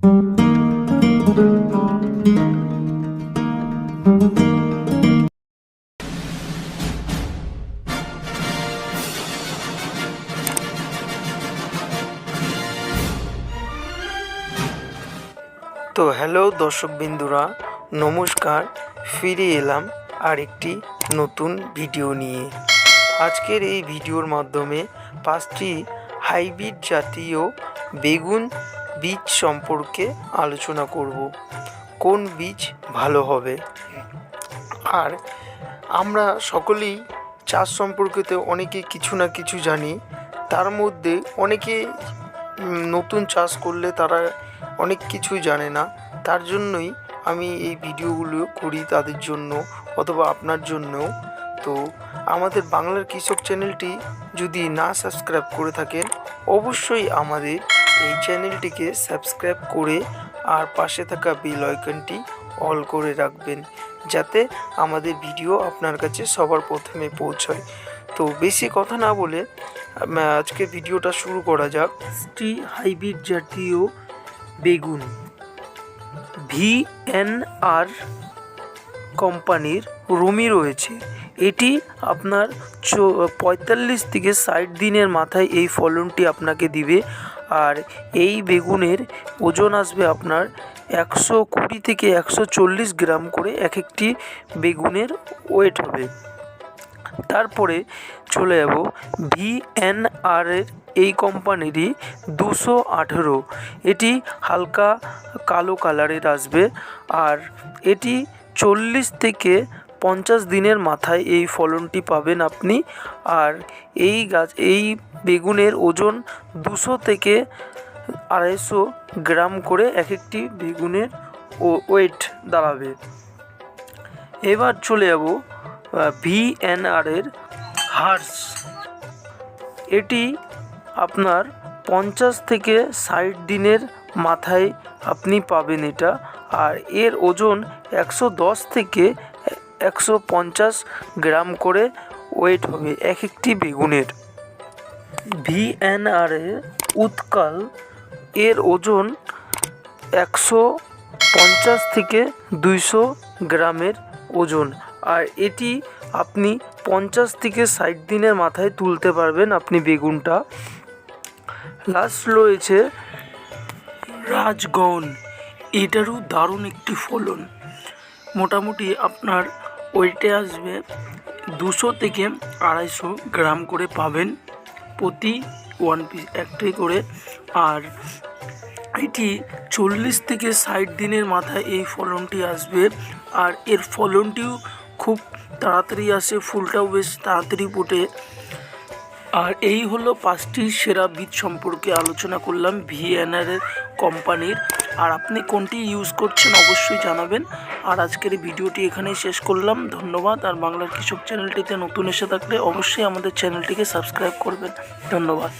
তো হ্যালো দর্শক বিন্দুরা, নমস্কার, ফিরে এলাম আরেকটি নতুন ভিডিও নিয়ে। আজকের এই ভিডিওর মাধ্যমে পাঁচটি হাইব্রিড জাতীয় বেগুন বীজ সম্পর্কে আলোচনা করব। কোন বীজ ভালো হবে? আর আমরা সকলেই চাষ সম্পর্কিত অনেকে কিছু না কিছু জানি। তার মধ্যে অনেকে নতুন চাষ করলে তারা অনেক কিছু জানে না। তার জন্যই আমি এই ভিডিওগুলো করি তাদের জন্য অথবা আপনার জন্যও। তো আমাদের বাংলার কৃষক চ্যানেলটি যদি না সাবস্ক্রাইব করে থাকেন, অবশ্যই আমাদের এই চ্যানেলটিকে সাবস্ক্রাইব করে আর পাশে থাকা বেল আইকনটি অল করে রাখবেন, যাতে আমাদের ভিডিও আপনার কাছে সবার প্রথমে পৌঁছয়। তো বেশি কথা না বলে আজকে ভিডিওটা শুরু করা যাক। টি হাইব্রিড জাতীয় বেগুন ভি এন আর কোম্পানির রুমি রয়েছে। এটি আপনার চো- পঁয়তাল্লিশ থেকে ষাট দিনের মাথায় এই ফলনটি আপনাকে দিবে। আর এই বেগুনের ওজন আসবে আপনার একশো কুড়ি থেকে একশো চল্লিশ গ্রাম করে এক একটি বেগুনের ওয়েট হবে। তারপরে চলে যাব ভিএনআর এর এই কোম্পানিরই দুশো আঠেরো। এটি হালকা কালো কালারের আসবে আর এটি চল্লিশ থেকে পঞ্চাশ দিনের মাথায় এই ফলনটি পাবেন আপনি। আর এই গাছ, এই বেগুনের ওজন দুশো থেকে আড়াইশো গ্রাম করে এক একটি বেগুনের ওয়েট দাঁড়াবে। এবার চলে যাব ভিএনআর এর হার্স। এটি আপনার পঞ্চাশ থেকে ষাট দিনের মাথায় আপনি পাবেন এটা। আর এর ওজন একশো দশ থেকে একশো পঞ্চাশ গ্রাম করে ওয়েট হবে, এক একটি বেগুনের। ভিএনআর উৎকাল, এর ওজন একশো পঞ্চাশ থেকে দুইশো গ্রামের ওজন। আর এটি আপনি পঞ্চাশ থেকে ষাট দিনের মাথায় তুলতে পারবেন আপনি বেগুনটা। লাস্ট রয়েছে রাজগণ, এটারও দারুণ একটি ফলন। মোটামুটি আপনার ওয়েটে আসবে। দুশো থেকে আড়াইশো গ্রাম করে পাবেন প্রতি ওয়ান পিস একটাই করে। আর এটি চল্লিশ থেকে ষাট দিনের মাথায় এই ফলনটি আসবে। আর এর ফলনটিও খুব তাড়াতাড়ি আসে, ফুলটাও বেশ তাড়াতাড়ি ফোটে। আর এই হলো পাঁচটি সেরা বীজ সম্পর্কে আলোচনা করলাম ভিএনআর কোম্পানির আর আপনি কোনটি ইউজ করছেন অবশ্যই জানাবেন। আর আজকের ভিডিওটি এখানেই শেষ করলাম। ধন্যবাদ। আর বাংলার কৃষক চ্যানেলটিতে নতুন এসে থাকলে অবশ্যই আমাদের চ্যানেলটিকে সাবস্ক্রাইব করবেন। ধন্যবাদ।